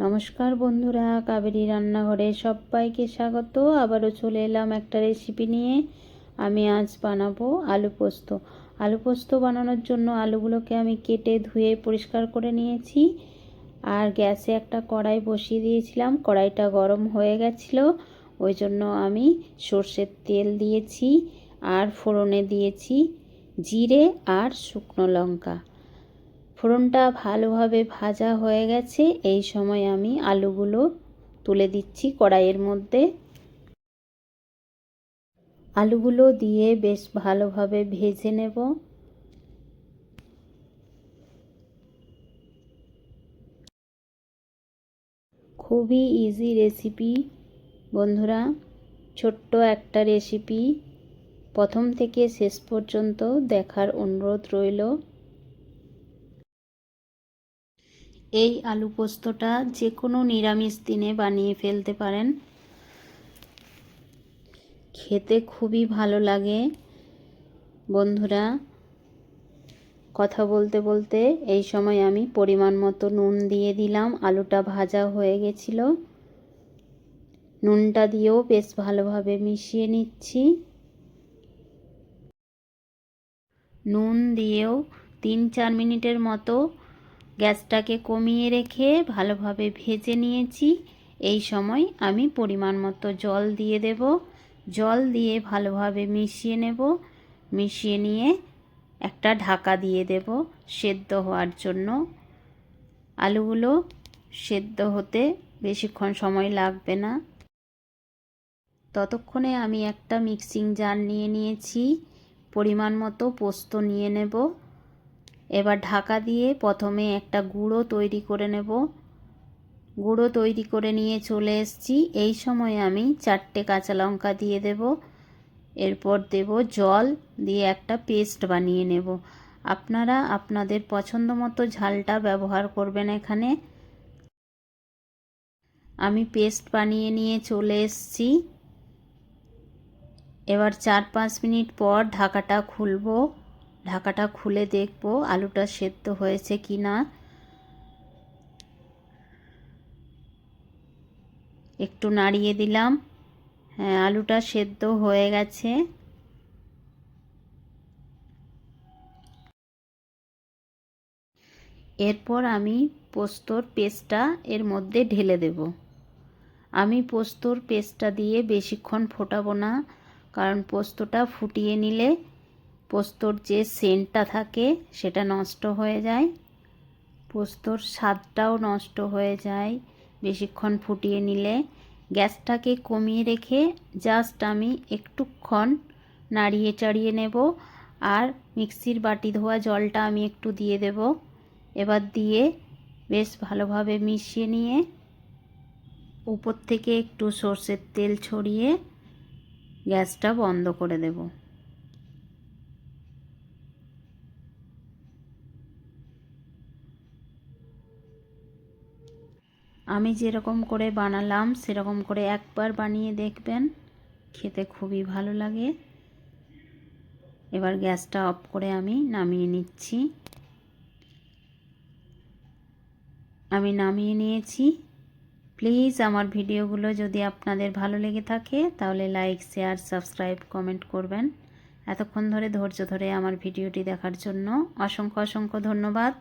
নমস্কার বন্ধুরা, কাবেরী রান্নাঘরে সবাইকে স্বাগত। আবারও চলে এলাম একটা রেসিপি নিয়ে। আমি আজ বানাবো আলু পোস্ত। আলু পোস্ত বানানোর জন্য আলুগুলোকে আমি কেটে ধুয়ে পরিষ্কার করে নিয়েছি। আর গ্যাসে একটা কড়াই বসিয়ে দিয়েছিলাম। কড়াইটা গরম হয়ে গেছিল। ওই জন্য আমি সর্ষের তেল দিয়েছি আর ফোড়নে দিয়েছি জিরে আর শুকনো লঙ্কা। ফোড়নটা ভালোভাবে ভাজা হয়ে গেছে। এই সময় আমি আলুগুলো তুলে দিচ্ছি কড়াইয়ের মধ্যে। আলুগুলো দিয়ে বেশ ভালোভাবে ভেজে নেব। খুবই ইজি রেসিপি বন্ধুরা, ছোট্ট একটা রেসিপি প্রথম থেকে শেষ পর্যন্ত দেখার অনুরোধ রইল। এই আলু পোস্তটা যে কোনো নিরামিষ দিনে বানিয়ে ফেলতে পারেন। খেতে খুবই ভালো লাগে। বন্ধুরা, কথা বলতে বলতে এই সময় আমি পরিমাণ মতো নুন দিয়ে দিলাম। আলুটা ভাজা হয়ে গেছিল। নুনটা দিয়েও বেশ ভালোভাবে মিশিয়ে নিচ্ছি। নুন দিয়েও তিন চার মিনিটের মতো গ্যাসটাকে কমিয়ে রেখে ভালোভাবে ভেজে নিয়েছি। এই সময় আমি পরিমাণ মতো জল দিয়ে দেব। জল দিয়ে ভালোভাবে মিশিয়ে নেব। মিশিয়ে নিয়ে একটা ঢাকা দিয়ে দেব সেদ্ধ হওয়ার জন্য। আলুগুলো সেদ্ধ হতে বেশিক্ষণ সময় লাগবে না। ততক্ষণে আমি একটা মিক্সিং জার নিয়ে নিয়েছি। পরিমাণ মতো পোস্ত নিয়ে নেব। এবার ঢাকা দিয়ে প্রথমে একটা গুঁড়ো তৈরি করে নেব। গুঁড়ো তৈরি করে নিয়ে চলে এসেছি। এই সময় আমি চারটে কাঁচা লঙ্কা দিয়ে দেব। এরপর দেব জল দিয়ে একটা পেস্ট বানিয়ে নেব। আপনারা আপনাদের পছন্দ মতো ঝালটা ব্যবহার করবেন এখানে। আমি পেস্ট বানিয়ে নিয়ে চলে এসেছি। এবার চার পাঁচ মিনিট পর ঢাকাটা খুলবো। ঢাকাটা খুলে দেখব আলুটা সেদ্ধ হয়েছে কি না। একটু নাড়িয়ে দিলাম। হ্যাঁ আলুটা সেদ্ধ হয়ে গেছে। এরপর আমি পোস্তর পেস্টটা এর মধ্যে ঢেলে দেব। আমি পোস্তর পেস্টটা দিয়ে বেশিক্ষণ ফোটাবো না, কারণ পোস্তটা ফুটিয়ে নিলে পোস্তর যে সেন্টটা থাকে সেটা নষ্ট হয়ে যায়। পোস্তর স্বাদটাও নষ্ট হয়ে যায় বেশিক্ষণ ফুটিয়ে নিলে। গ্যাসটাকে কমিয়ে রেখে জাস্ট আমি একটুক্ষণ নাড়িয়ে চাড়িয়ে নেব আর মিক্সির বাটি ধোয়া জলটা আমি একটু দিয়ে দেব। এবার দিয়ে বেশ ভালোভাবে মিশিয়ে নিয়ে উপর থেকে একটু সর্ষের তেল ছড়িয়ে গ্যাসটা বন্ধ করে দেবো। আমি যেরকম করে বানালাম, সেরকম করে একবার বানিয়ে দেখবেন। খেতে খুবই ভালো লাগে। এবার গ্যাসটা অফ করে আমি নামিয়ে নিচ্ছি। আমি নামিয়ে নিয়েছি। প্লিজ আমার ভিডিওগুলো যদি আপনাদের ভালো লেগে থাকে, তাহলে লাইক, শেয়ার, সাবস্ক্রাইব, কমেন্ট করবেন। এতক্ষণ ধরে ধৈর্য ধরে আমার ভিডিওটি দেখার জন্য অসংখ্য অসংখ্য ধন্যবাদ।